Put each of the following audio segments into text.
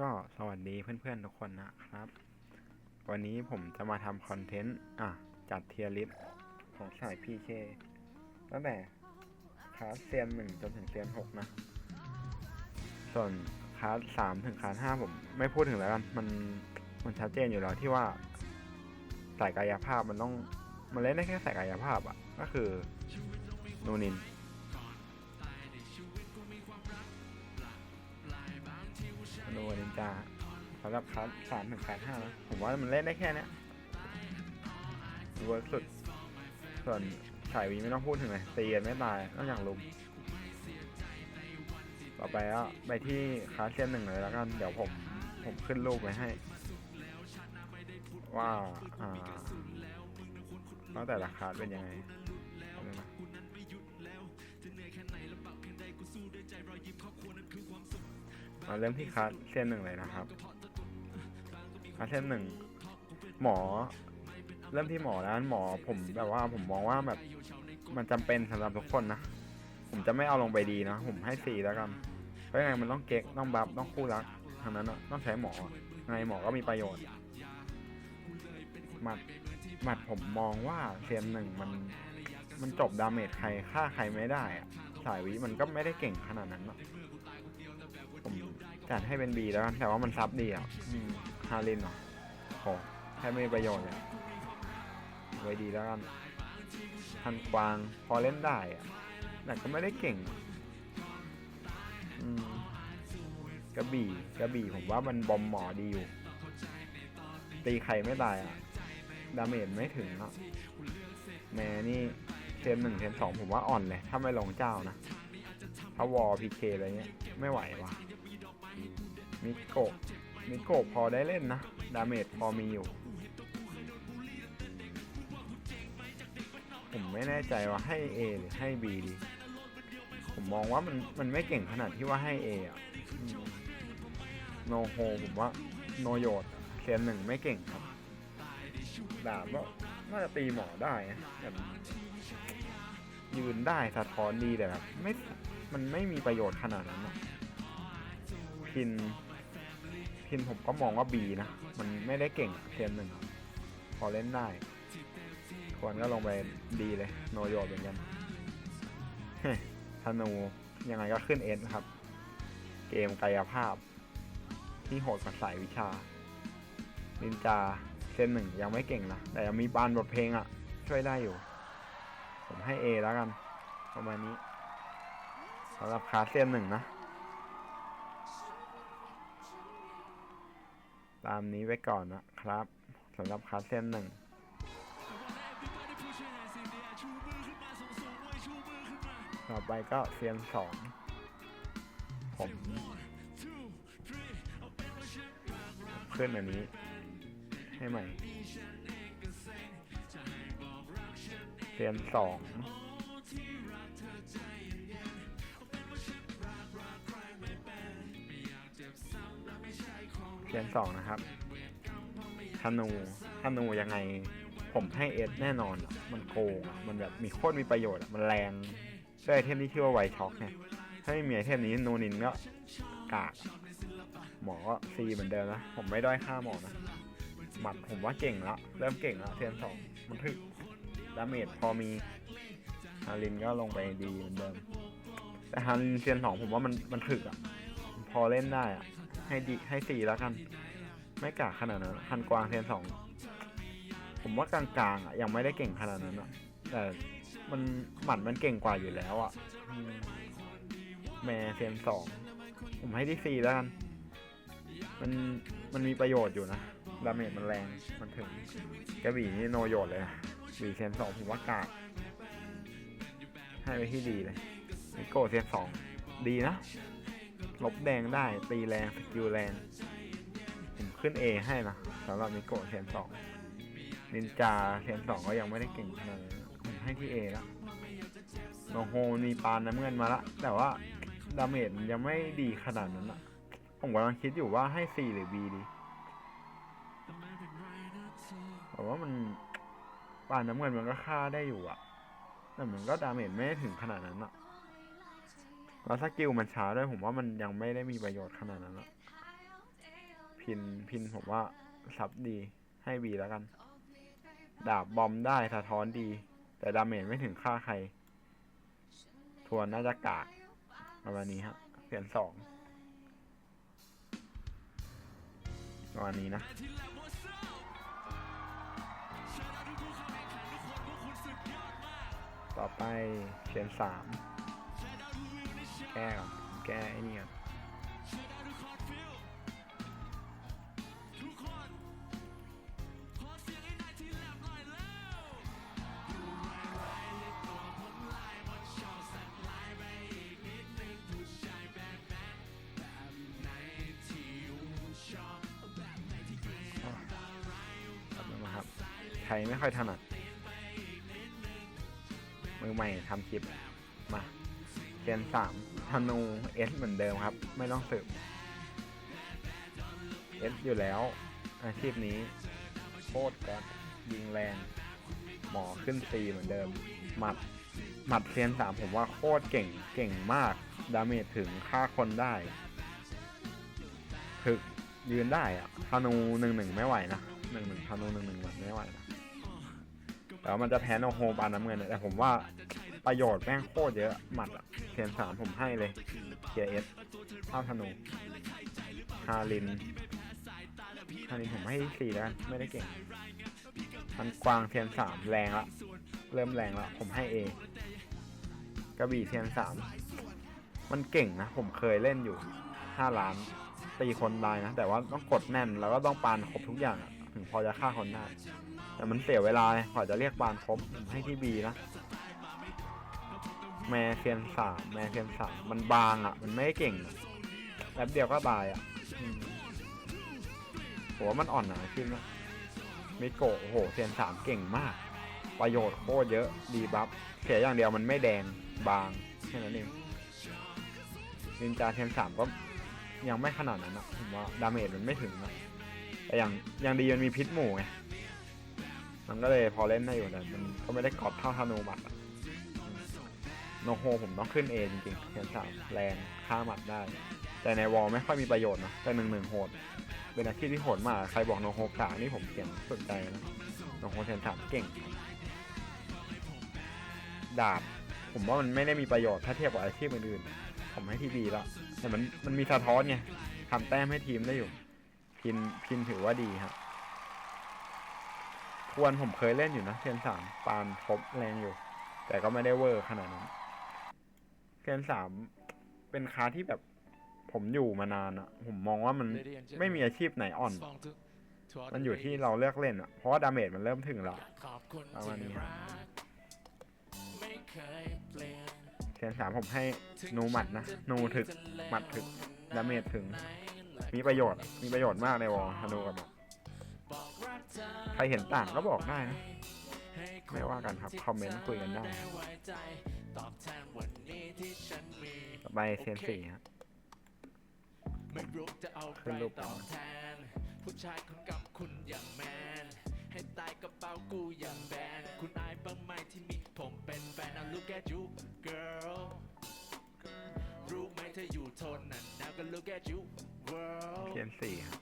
ก็สวัสดีเพื่อนๆทุกคนนะครับ วันนี้ผมจะมาทำคอนเทนต์ อะ จัดเทียร์ลิสของสาย PK ตั้งแต่คลาสเซียนหนึ่งจนถึงเซียนหกนะ ส่วนคลาสสามถึงคลาสห้าผมไม่พูดถึงแล้วกัน มันมันชัดเจนอยู่แล้วที่ว่าสายกายภาพมันต้อง มันเล่นได้แค่สายกายภาพอะก็คือนูนิน โนนินจาสำหรับคลาสสามถึงคลาสห้านะผมว่ามันเล่นได้แค่นี้ยเวิร์กสุด ส่วนสายวีไม่ต้องพูดถึงเลยตีกันไม่ตายนอกจากลุมต่อไปก็ไปที่คลาสเซียนหนึ่งเลยแล้วกัน เดี๋ยวผมผมขึ้นรูปไว้ให้ ว่าอ่าแล้วแต่ละคลาสเป็นยังไง มาเริ่มที่คลาสเซียนหนึ่งเลยนะครับคลาสเซียนหนึ่งหมอ เริ่มที่หมอแล้วหมอผมแบบว่าผมมองว่าแบบมันจำเป็นสำหรับทุกคนนะผมจะไม่เอาลงไปดีนะผมให้สี่แล้วกันเพราะยังไงมันต้องเก๊กต้องบัฟต้องคู่รักทางนั้นอะต้องใช้หมอไงหมอก็มีประโยชน์หมัดหมัดผมมองว่าเซียนหนึ่งมันมันจบดาเมจใครฆ่าใครไม่ได้อะสายวิมันก็ไม่ได้เก่งขนาดนั้นอะผม จัดให้เป็นบีแล้วกันแต่ว่ามันซับดีอะฮารินเหรอโหแค่ไม่มีประโยชน์เลยไว้ดีแล้วกันทันกวางพอเล่นได้อะแต่ก็ไม่ได้เก่งกระบี่กระบี่ผมว่ามันบอมหมอดีอยู่ ตีใครไม่ตายอะ ดาเมจไม่ถึงอะแม่นี่เทมหนึ่งเทมสองผมว่าอ่อนเลย ถ้าไม่ลงเจ้านะ ถ้าวอพีเคอะไรเงี้ย ไม่ไหวว่ะ มิโกะมิโกะพอได้เล่นนะ ดาเมจพอมีอยู่ ผมไม่แน่ใจว่าให้ A หรือให้ B ดี ผมมองว่ามันมันไม่เก่งขนาดที่ว่าให้ A อะโนโฮผมว่าโนโยดเซียนหนึ่งไม่เก่งครับ ดาบก็น่าจะตีหมอได้นะแบบยืนได้สะท้อนดีแต่แบบไม่มันไม่มีประโยชน์ขนาดนั้นหรอกพิน พินผมก็มองว่าบีนะ มันไม่ได้เก่งเทียนหนึ่งพอเล่นได้ควรก็ลงไปดีเลย โนโยเหมือนกันธนูยังไงก็ขึ้นเอสครับ เกมกายภาพ ที่โหดกว่าสายวิชานินจาเซนหนึ่งยังไม่เก่งนะ แต่ยังมีบานบทเพลงอะ่ะ ช่วยได้อยู่ ผมให้ A แล้วกัน ประมาณนี้สำหรับคาสเซนหนึ่งนะ ตามนี้ไว้ก่อนนะครับสำหรับคาเซียนหนึ่งต่อไปก็เซียนสองผมขึ้นอันนี้ ให้ใหม่เซียนสอง เซียนสองนะครับธนูธนูยังไง ผมให้เอสแน่นอน มันโกงมันแบบมีโคตรมีประโยชน์มันแรงด้วยไอเทมที่ชื่อว่าไวช็อคเนี่ย ถ้าไม่มีไอเทมนี้โนนินก็กากอะหมอก็ซีเหมือนเดิมนะ ผมไม่ด้อยค่าหมอนะ หมัดผมว่าเก่งละเริ่มเก่งละเซียนสองมันถึกดาเมจพอมีฮารินก็ลงไปดีเหมือนเดิม แต่ฮารินเซียนสองผมว่ามันมันถึกอะพอเล่นได้อะ ให้ดีให้สี่แล้วกัน ไม่กากขนาดนั้นฮันกวางเซียนสองผมว่ากลางๆอะยังไม่ได้เก่งขนาดนั้นอะแต่มันหมัดมันเก่งกว่าอยู่แล้วอะอืมแม่เซียนสองผมให้ที่สี่แล้วกัน มันมันมีประโยชน์อยู่นะดาเมจมันแรงมันถึงกระบี่นี่โนโยดเลยนะบีเซนสองผมว่ากากให้ไปที่ดีเลยมิโกเซนสองดีนะ ลบแดงได้ตีแรงสกิลแรงผมขึ้น A ให้นะสำหรับมิโกะเซนสองนินจาเซนสองก็ยังไม่ได้เก่งขนาดนั้นผมให้ที่ A แล้วโนโฮมีปานน้ำเงินมาละ แต่ว่าดาเมจมันยังไม่ดีขนาดนั้นอะผมกำลังคิดอยู่ว่าให้ C หรือ B ดีแต่ว่ามันปานน้ำเงินมันก็ฆ่าได้อยู่อะแต่มันก็ดาเมจไม่ถึงขนาดนั้นอะ แล้วสกิลมันช้าด้วยผมว่ามันยังไม่ได้มีประโยชน์ขนาดนั้นอะพินพินผมว่าซับดีให้บีแล้วกัน ดาบบอมได้สะท้อนดี แต่ดาเมจไม่ถึงค่าใคร ทวนน่าจะกากประมาณนี้ฮะเปลี่ยนสองประมาณนี้นะต่อไปเขียนสาม ก้ก่อนแก้ไอ้นี่ก่อนครับนะครับไทยไม่ค่อยถนัดมือใหม่ทำคลิปมาเจนสามธนูเอสเหมือนเดิมครับ ไม่ต้องสืบเอสอยู่แล้ว อาชีพนี้โคตรแกรยิงแรง หมอขึ้นซีเหมือนเดิม หมัดหมัดเซียนสามผมว่าโคตรเก่งเก่งมาก ดาเมจถึงฆ่าคนได้ถึกยืนได้อะธนูหนึ่งหนึ่งไม่ไหวนะหนึ่งหนึ่งธนูหนึ่งหนึ่งไม่ไหวนะแต่ว่ามันจะแพ้โนโฮปานน้ำเงินแต่ผมว่า ประโยชน์แม่งโคตรเยอะ หมัดอะเทียนสามผมให้เลยเทียเอสข้าวธนูฮารินฮารินผมให้สี่แล้วไม่ได้เก่งมันกวางเทียนสามแรงละ เริ่มแรงละ ผมให้เอกระบี่เทียนสามมันเก่งนะ ผมเคยเล่นอยู่ห้าล้าน ตีคนได้นะ แต่ว่าต้องกดแน่น แล้วก็ต้องปานครบทุกอย่างถึงพอจะฆ่าคนได้แต่มันเสียเวลาไงกว่าจะเรียกบานครบผมให้ที่บีนะ แมเซียนสามแมเซียนสามมันบางอะ มันไม่เก่งอะแป๊บเดียวก็ตายอะผมว่ามันอ่อนหนาขึ้นนะมิโกะโอ้โหเซียนสามเก่งมาก ประโยชน์โคตรเยอะดีบัฟเสียอย่างเดียวมันไม่แดงบางแค่นั้นเองนินจาเซียนสามก็ยังไม่ขนาดนั้นนะผมว่าดาเมจมันไม่ถึงนะแต่อย่างอย่างดีมันมีพิษหมู่ไงมันก็เลยพอเล่นได้อยู่แต่มันก็ไม่ได้กรอบเท่าธนูหมัดอะ โนโฮผมต้องขึ้นเอจริงๆเขียนสามแรงฆ่าหมัดได้ แต่ในวอลไม่ค่อยมีประโยชน์นะแต่หนึ่งหนึ่งโหด เป็นอาชีพที่โหดมาก ใครบอกโนโฮกานี่ผมเขียนสนใจนะโนโฮเขียนสามเก่ง ดาบ ผมว่ามันไม่ได้มีประโยชน์ถ้าเทียบกับอาชีพอื่นๆผมให้ทีดีแล้วแต่มันมันมีสะท้อนไงทำแต้มให้ทีมได้อยู่ พินพินถือว่าดีครับควรผมเคยเล่นอยู่นะเทียนสามปานทบแรงอยู่ แต่ก็ไม่ได้เวอร์ขนาดนั้น ทียนสามเป็นคาที่แบบผมอยู่มานานอะผมมองว่ามันไม่มีอาชีพไหนอ่อน มันอยู่ที่เราเลือกเล่นอะเพราะว่าดาเมจมันเริ่มถึงแล้วประมาณนี้ครับเทียนสามผมให้นูหมัดนะนูถึกหมัดถึกดาเมจถึง มีประโยชน์อะมีประโยชน์มากในวอลธนูกับหมัดใครเห็นต่างก็บอกได้นะไม่ว่ากันครับ คอมเมนต์คุยกันได้ครับต่อ ไปเซียนสี่ฮะ ไม่รู้จะเอาใคขึ้รนรูปตอบแทน ผู้ชายคนกับคุณอย่างแมน ให้ตายกระเป๋ากูอย่างแบน คุณอายบ้างไหมที่มีผมเป็นแฟน Now look at you girl รู้ไหมเธออยู่ทนน่ะ Now ก็ look at you world เซียนสี่ครับ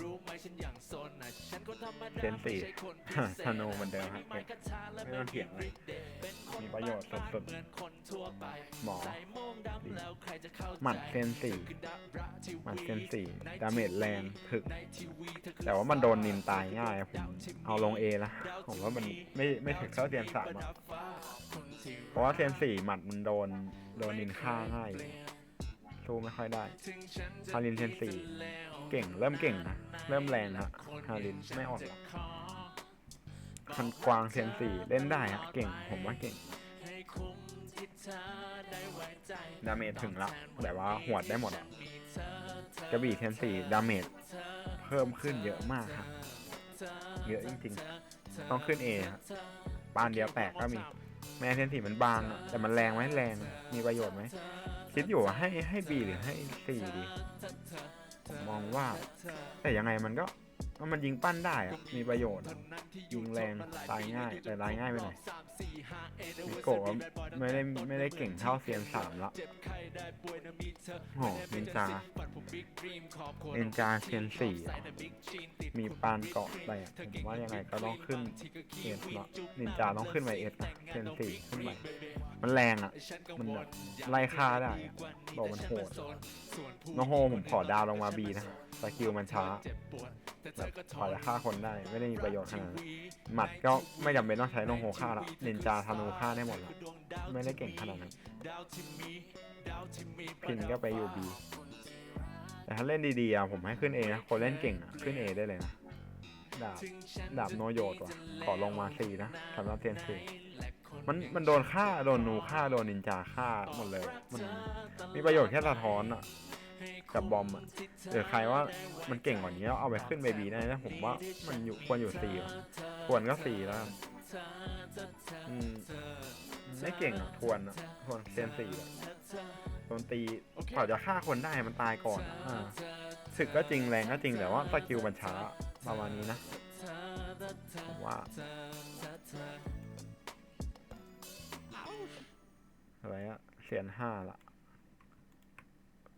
รู้ไหมฉันอย่างโซนน่ะฉันคนธรรมดาเจนสี่ไม่ใช่คนพิเศษธนูเหมือนเดิมครับไม่มีไม้กระทาและไม่ต้องเถียงเลยเป็นคน มีประโยชน์สุดๆเหมือนคนทั่วไปหมอใส่โม่งดำแล้วใครจะเข้าใจหมัดเซียนสี่หมัดเซียนสี่ดาเมจแรงถึก แต่ว่ามันโดนนินตายง่ายอะผมเอาลงเอละผมว่ามันไม่ไม่ถึงเท่าเซียนสามอะเพราะว่าเซียนสี่หมัดมันโดนโดนนินฆ่าง่ายอยู่สู้ไม่ค่อยได้ฮารินเซียนสี่เก่งเริ่มเก่งนะเริ่มแรงฮะฮารินไม่อ่อนหรอก คันกวางเซียนสี่เล่นได้ฮะเก่งผมว่าเก่งดาเมจถึงละแต่ว่าหวดได้หมดกระบี่เทียนสี่ดาเมจเพิ่มขึ้นเยอะมากครับเยอะจริงๆ ต้องขึ้นเอครับปานเดียวแตกก็มี แม่เทียนสี่มันบางแต่มันแรงไหมแรงมีประโยชน์ไหมคิดอยู่ว่าให้ให้บีหรือให้สี่ดีมองว่า แต่ยังไงมันก็ มันยิงปั้นได้อะมีประโยชน์อะยิงแรงตายง่ายแต่ตายง่ายไปหน่อยมิโกะไม่ได้ไม่ได้เก่งเท่าเซียนสามละโอ้นินจานินจาเซียนสี่อะมีปานเกาะแตกผมว่ายังไงก็ต้องขึ้นเอสเนาะนินจาต้องขึ้นไปเอสนะเซียนสี่ขึ้นไปมันแรงอะ มันแบบไล่ฆ่าได้บอกมันโหดโนโฮผมขอดาวลงมาบีนะสกิลมันช้า แบบขอจะฆ่าคนได้ไม่ได้มีประโยชน์ขนาดนั้นหมัดก็ไม่จำเป็นต้องใช้โนโฮฆ่าละนินจาธนูฆ่าได้หมดละไม่ได้เก่งขนาดนั้นพินก็ไปอยู่บีแต่ถ้าเล่นดีๆอะผมให้ขึ้นเอนะคนเล่นเก่งอะขึ้นเอได้เลยนะดาบดาบโนโยดว่ะขอลงมาสี่นะสำหรับเทียนสี่มันมันโดนฆ่าโดนหนูฆ่าโดนนินจาฆ่าหมดเลย มันมีประโยชน์แค่สะท้อนอะ กับบอมอะหรือใครว่ามันเก่งกว่านี้แล้วเอาไปขึ้นเบบีได้นะ ผมว่ามันอยู่ควรอยู่สี่ควรก็สี่แล้วอืมไม่เก่งอะทวนอะทวนเทียนสี่อะโดนตีกว่าจะฆ่าคนได้มันตายก่อนอ่าศึกก็จริงแรงก็จริงแต่ว่าสกิลมันช้าประมาณนี้นะผมว่าอะไรอะเซียนห้าละ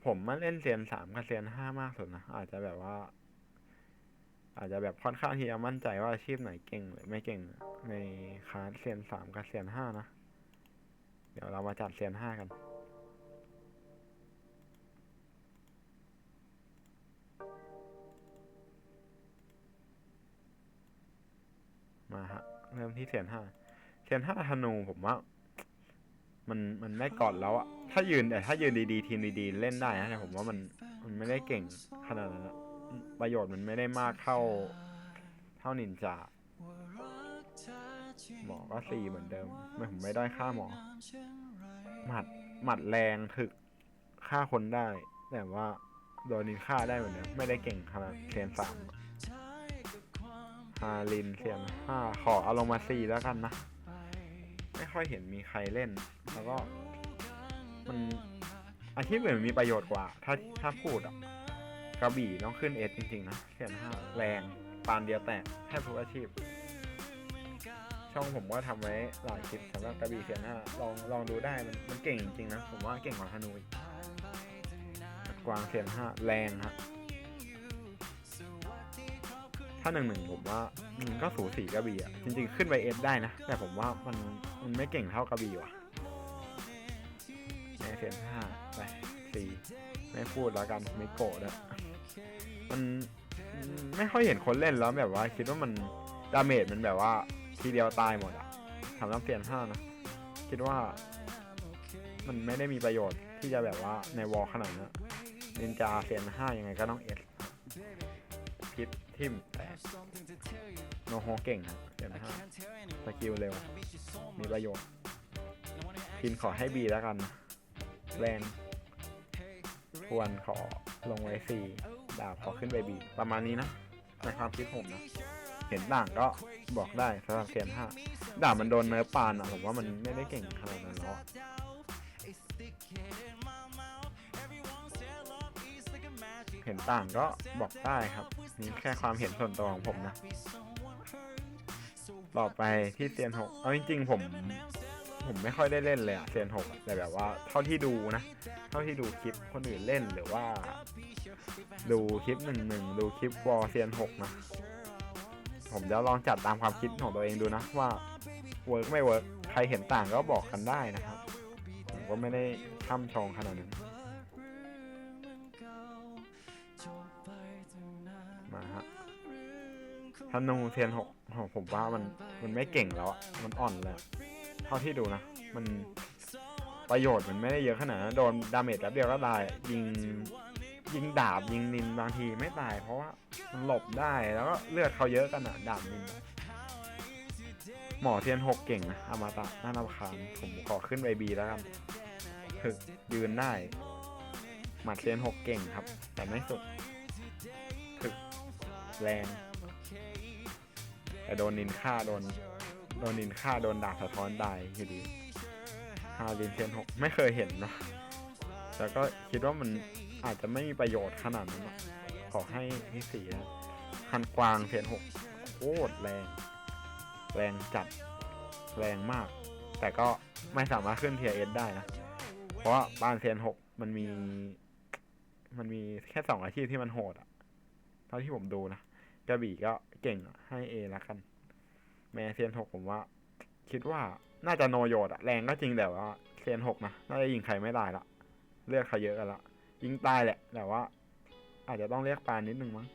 ผมมาเล่นเซียนสามกับเซียนห้ามากสุดนะอาจจะแบบว่า อาจจะแบบค่อนข้างที่จะมั่นใจว่าอาชีพไหนเก่งหรือไม่เก่ง ในคาสเซียนสามกับเซียนห้านะ เดี๋ยวเรามาจัดเซียนห้ากันมาฮะเริ่มที่เสียนห้าเสียนห้าธนูผมว่า มันมันได้ก่อนแล้วอะถ้ายืนแต่ถ้ายืนดีๆ ทีมดีๆ เล่นได้นะแต่ผมว่ามันมันไม่ได้เก่งขนาดนั้นอะประโยชน์มันไม่ได้มากเท่าเท่านินจาหมอก็สี่เหมือนเดิม ไม่ผมไม่ได้ค่าหมอ หมัดหมัดแรงถึกฆ่าคนได้ แต่ว่าโดนนินฆ่าได้เหมือนเดิมไม่ได้เก่งขนาดเซียนสามฮารินเซียนห้าขอเอาลงมาสี่แล้วกันนะ ไม่ค่อยเห็นมีใครเล่น แล้วก็ มันอาชีพอื่นมีประโยชน์กว่า ถ้าถ้าพูดอะกระบี่ต้องขึ้นเอสจริงๆนะเซียนห้าแรงปานเดียวแตกแทบทุกอาชีพ ช่องผมก็ทำไว้หลายคลิปสำหรับกระบี่เซียนห้าลองลองดูได้มันมันเก่งจริงๆนะผมว่าเก่งกว่าธนูอีกกวางเซียนห้าแรงครับถ้าหนึ่งหนึ่งผมว่ามันก็สูสีกระบี่อะจริง ๆ ขึ้นไปเอฟได้นะ แต่ผมว่ามัน มันไม่เก่งเท่ากระบี่ว่ะแม่เซนห้าไปสี่ไม่พูดแล้วกันไม่โกรธอะมันไม่ค่อยเห็นคนเล่นแล้วแบบว่า คิดว่ามันดาเมจมันแบบว่า ทีเดียวตายหมดอะทำน้ำเซียนห้านะ คิดว่า มันไม่ได้มีประโยชน์ที่จะแบบว่าในวอลขนาดนั้นนินจาเซียนห้ายังไงก็ต้องเอสพิษทิมแต่โนโฮเก่งครับเดี๋ยนะฮะสกิลเร็ว มีประโยชน์พินขอให้บีแล้วกัน แรงควรขอลงไว้สี่ดาบขอขึ้นไปบี ประมาณนี้นะในความคิดผมนะเห็นต่างก็บอกได้สำหรับเซียนห้าดาบมันโดนเนื้อปานอะผมว่ามันไม่ได้เก่งขนาดนั้นแล้วอะเห็นต่างก็บอกได้ครับ นี่แค่ความเห็นส่วนตัวของผมนะ ต่อไปที่เซียนหกเอาจริงๆผม ผมไม่ค่อยได้เล่นเลยอะเซียนหกแต่แบบว่าเท่าที่ดูนะ เท่าที่ดูคลิปคนอื่นเล่นหรือว่า ดูคลิปหนึ่งหนึ่งดูคลิปวอเซียนหกนะผมจะลองจัดตามความคิดของตัวเองดูนะว่าเวิร์กไม่เวิร์กใครเห็นต่างก็บอกกันได้นะครับ ผมก็ไม่ได้ท่ำชองขนาดนั้นมาฮะธนูเทียนหก ผมว่ามันมันไม่เก่งแล้วมันอ่อนเลยเท่าที่ดูนะ มันประโยชน์มันไม่ได้เยอะขนาดนั้นโดนดาเมจแป๊บเดียวก็ตายยิงยิงดาบยิงนินบางทีไม่ตาย เพราะว่ามันหลบได้แล้วก็เลือดเขาเยอะกันอะดาบนินหมอเทียนหกเก่งนะอมตะน่ารำคาญผมขอขึ้นไปบีแล้วกันถึกยืนได้หมัดเทียนหกเก่งครับ แต่ไม่สุดถึกแรง แต่โดนนินฆ่าโดน โดนนินฆ่าโดนดาบสะท้อนได้อยู่ดีฮารินเทนหกไม่เคยเห็นนะแต่ก็คิดว่ามันอาจจะไม่มีประโยชน์ขนาดนั้นขอให้ที่สี่นะฮันกวางเทนหกโคตรแรง แรงจัดแรงมาก แต่ก็ไม่สามารถขึ้นเทียเอสได้นะ เพราะบ้านเทียนหกมันมี มันมีแค่สองอาชีพที่มันโหดอะเท่าที่ผมดูนะกระบี่ก็ เก่งให้เอละกัน แม่เซียนหกผมว่า คิดว่าน่าจะโนโยดอะแรงก็จริงแต่ว่าเซียนหกนะน่าจะยิงใครไม่ได้ละเลือกเขาเยอะกันละยิงตายแหละ แต่ว่า อาจจะต้องเรียกปานนิดนึงมั้ง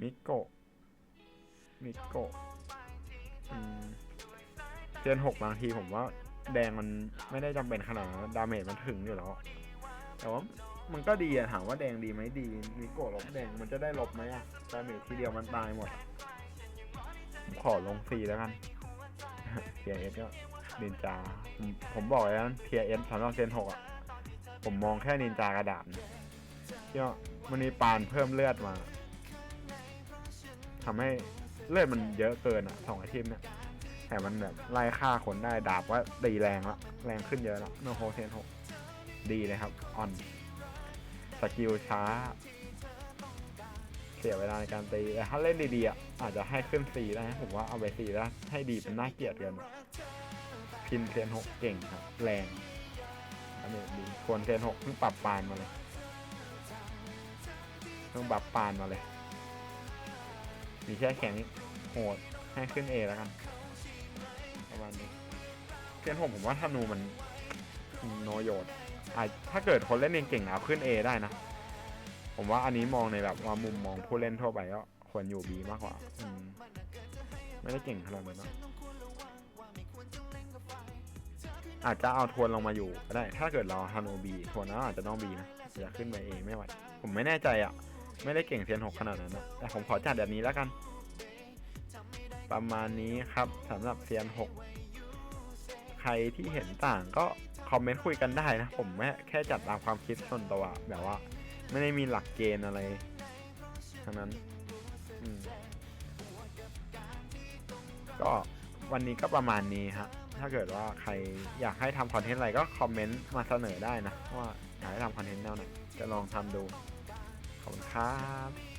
มิโกะมิโกะเซียนหกบางทีผมว่า แดงมันไม่ได้จำเป็นขนาดนั้นดาเมจมันถึงอยู่แล้วแต่ว่า มันก็ดีอะถามว่าแดงดีไหมดีมิโกะลบแดงมันจะได้ลบไหมอะดาเมจทีเดียวมันตายหมดผมขอลงฟรีแล้วกัน เทียเอสก็นินจาผมผมบอกเลยนะเทียเอสสำหรับเซนหกอะผมมองแค่นินจากระดาษนะที่ว่ามันมีปานเพิ่มเลือดมาทำให้เลือดมันเยอะเกินอะสองอาชีพเนี่ยแต่มันแบบไล่ฆ่าคนได้ดาบว่าตีแรงละแรงขึ้นเยอะละโนโฮเซนหกดีเลยครับออน กิลช้า เสียเวลาในการตีแต่ถ้าเล่นดีๆอะอาจจะให้ขึ้นสีได้ผมว่าเอาไปสีแล้วให้ดีเป็นน่าเกลียดกินพินเซนหกเก่งครับ แรงอันนี้ดีควรเซนหกเพิ่งปรับปานมาเลยเพิ่งปรับปานมาเลย มีแค่แข็งโหดให้ขึ้นเอแล้วกันประมาณนี้เซนหกผมว่าธนูมันโนโยดอาจ ถ้าเกิดคนเล่นเองเก่งๆเอาขึ้น A ได้นะ ผมว่าอันนี้มองในแบบว่ามุมมองผู้เล่นทั่วไปก็ควรอยู่ B มากกว่าไม่ได้เก่งขนาดนั้นนะอาจจะเอาทวนลงมาอยู่ก็ได้ ถ้าเกิดเราฮานูบีทวนแล้วอาจจะต้อง B นะอยากขึ้นไป A ไม่ไหวผมไม่แน่ใจอะ ไม่ได้เก่งเซียนหกขนาดนั้นนะแต่ผมขอจัดแบบนี้แล้วกัน ประมาณนี้ครับสำหรับเซียนหกใครที่เห็นต่างก็ อมเมนต์คุยกันได้นะ ผมแค่จัดตามความคิดส่วนตัวแบบว่า ไม่ได้มีหลักเกณฑ์อะไรทั้งนั้นก็วันนี้ก็ประมาณนี้ฮะ ถ้าเกิดว่าใครอยากให้ทำคอนเทนต์อะไรก็คอมเมนต์มาเสนอได้นะ ว่าอยากให้ทำคอนเทนต์แนวไหนจะลองทำดู ขอบคุณครับ